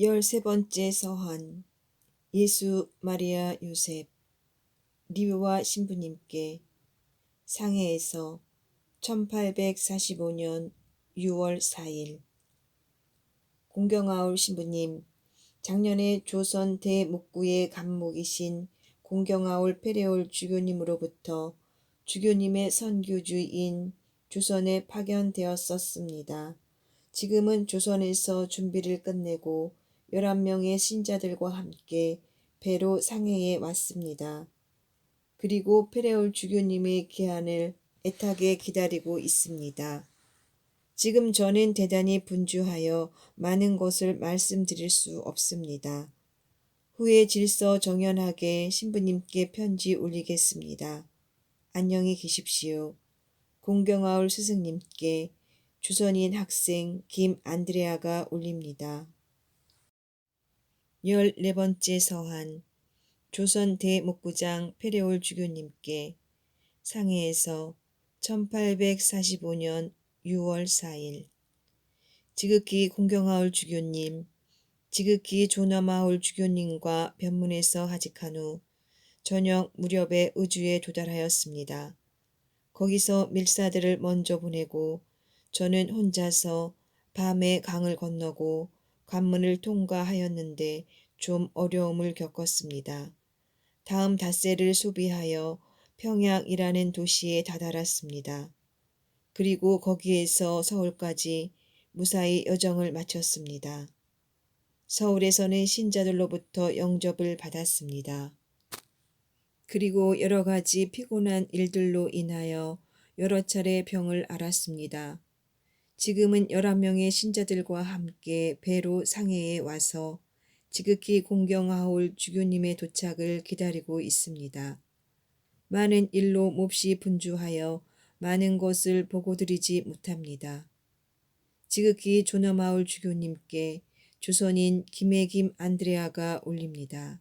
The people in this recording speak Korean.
열세 번째 서한 예수 마리아 요셉 리브와 신부님께 상해에서 1845년 6월 4일 공경아울 신부님 작년에 조선 대목구의 감목이신 공경아울 페레올 주교님으로부터 주교님의 선교주인 조선에 파견되었었습니다. 지금은 조선에서 준비를 끝내고 11명의 신자들과 함께 배로 상해에 왔습니다. 그리고 페레올 주교님의 귀환을 애타게 기다리고 있습니다. 지금 저는 대단히 분주하여 많은 것을 말씀드릴 수 없습니다. 후에 질서 정연하게 신부님께 편지 올리겠습니다. 안녕히 계십시오. 공경아울 스승님께 주선인 학생 김안드레아가 올립니다. 열네 번째 서한 조선 대목구장 페레올 주교님께 상해에서 1845년 6월 4일 지극히 공경하올 주교님, 지극히 조남하올 주교님과 변문에서 하직한 후 저녁 무렵에 의주에 도달하였습니다. 거기서 밀사들을 먼저 보내고 저는 혼자서 밤에 강을 건너고 관문을 통과하였는데 좀 어려움을 겪었습니다. 다음 닷새를 소비하여 평양이라는 도시에 다다랐습니다. 그리고 거기에서 서울까지 무사히 여정을 마쳤습니다. 서울에서는 신자들로부터 영접을 받았습니다. 그리고 여러 가지 피곤한 일들로 인하여 여러 차례 병을 앓았습니다. 지금은 11명의 신자들과 함께 배로 상해에 와서 지극히 공경하올 주교님의 도착을 기다리고 있습니다. 많은 일로 몹시 분주하여 많은 것을 보고드리지 못합니다. 지극히 조나마울 주교님께 조선인 김해김 안드레아가 올립니다.